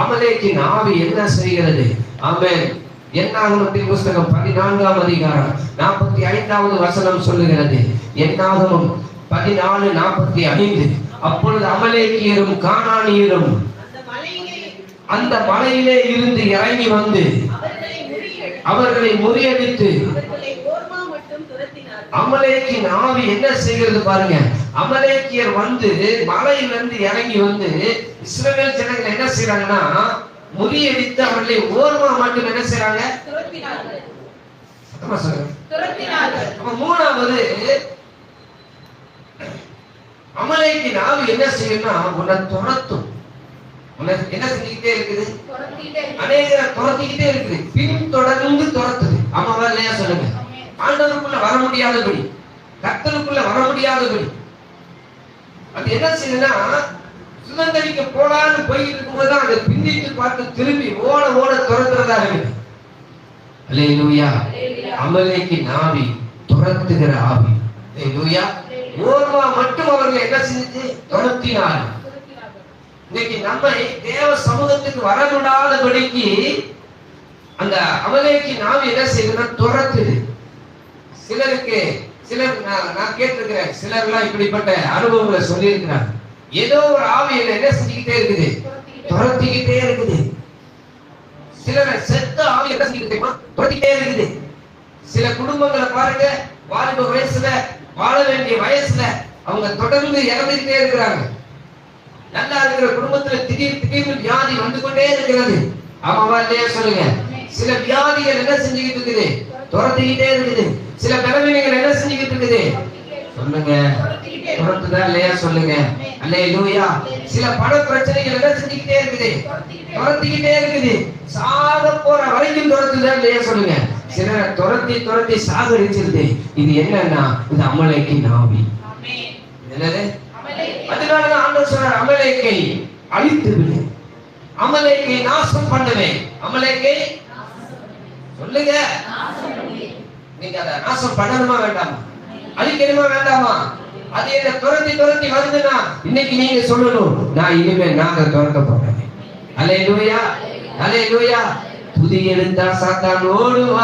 அமலேக்கின் ஆவி என்ன செய்கிறது? ஆமென். என்னாகமத்தின் புஸ்தகம் பதினான்காம் அதிகாரம் நாற்பத்தி ஐந்தாவது வசனம் சொல்லுகிறது. என்னாகமும் பதினாலு நாற்பத்தி ஐந்து அப்பொழுது அமலேக்கியரும் காணானியரும் அந்த அந்த மலையிலே இருந்து இறங்கி வந்து அவர்களை முறியடித்து அமலேக்கின் ஆவி என்ன செய்கிறது பாருங்க. அமலேக்கியர் வந்து மலையிலிருந்து இறங்கி வந்து இஸ்ரவேல் ஜனங்கள் என்ன செய்றாங்கன்னா முறியடித்து அவர்களை ஓர்மா மட்டும் என்ன அப்ப மூணாவது அமலேக்கின் ஆவி என்ன செய்யும்னா உன்னை துரத்தும். என்ன செஞ்சுக்கிட்டே இருக்குது? அநேகரை துரத்திக்கிட்டே இருக்குது. ஆண்டவருக்குள்ள வர முடியாதபடி கர்த்தருக்குள்ள வர முடியாதபடி. அது என்ன செய்யுதுன்னா சுதந்திரிக்க போலான்னு போயிட்டு இருக்கும்போது அதை பின்னிட்டு பார்த்து திரும்பி ஓட ஓட துரத்துறதா இருக்குது. அல்லேலூயா. அமலேக்கு நாவி துரத்துகிற ஆவி. அல்லேலூயா. ஓர்வா மட்டும் அவர்கள் என்ன செஞ்சுச்சு? துரத்தினார் இன்னைக்கு நம்மை தேவ சமூகத்துக்கு வரவிடாதபடிக்கு அந்த அமலேக்கு நாவி என்ன செய்யுதுன்னா துரத்துது. சிலருக்கு சிலர் நான் நான் கேட்டிருக்கிறேன் சிலர்லாம் இப்படிப்பட்ட அனுபவங்களை சொல்லியிருக்கிறாங்க. ஏதோ ஒரு ஆவியில என்ன செஞ்சுக்கிட்டே இருக்குது? துரத்திக்கிட்டே இருக்குது. சிலரை செத்த ஆவி என்ன செஞ்சுக்கிட்டே துரத்திக்கிட்டே இருக்குது. சில குடும்பங்களை பாருங்க வாலிப வயசுல வாழ வேண்டிய வயசுல அவங்க தொடர்ந்து இறந்துகிட்டே இருக்கிறாங்க. நல்லா இருக்கிற குடும்பத்துல திடீர் திடீர்னு வியாதி வந்து கொண்டே இருக்கிறது. ஆமாவா இல்லையா சொல்லுங்க? சில வியாதிகள் என்ன செஞ்சுக்கிட்டு இருக்குது? துரத்திக்கிட்டே இருக்குது. சில பலவீனங்கள் என்ன செஞ்சுக்கிட்டு இருக்குது? சொல்லுங்க. புறத்துதான் இல்லையா? சொல்லுங்க. அல்லே லூயா சில பண பிரச்சனைகள் என்ன செஞ்சுக்கிட்டே இருக்குது? துரத்திக்கிட்டே இருக்குது. சாக போற வரைக்கும் துரத்துதான் இல்லையா? சொல்லுங்க. சிலரை துரத்தி துரத்தி சாகரிச்சிருது இது என்னன்னா இது அமலைக்கு நாவி என்னது? அதனாலதான் ஆண்டவர் சொல்றார் அமலைக்கை அழித்து விடு. அமலைக்கை நாசம் பண்ணுவேன். அமலைக்கை? சொல்லுங்க. நீங்க நாசம் பண்ணணுமா வேண்டாமா அழிக்கணுமா வேண்டாமா அது என்ன துரத்தி துரத்தி வருதுன்னா இன்னைக்கு நீங்க சொல்லணும். நான் இனிமே நான் துரத்த போறேன் அலே லூயா அலே லூயா புதிய எழுந்தா சாத்தான் ஓடுவா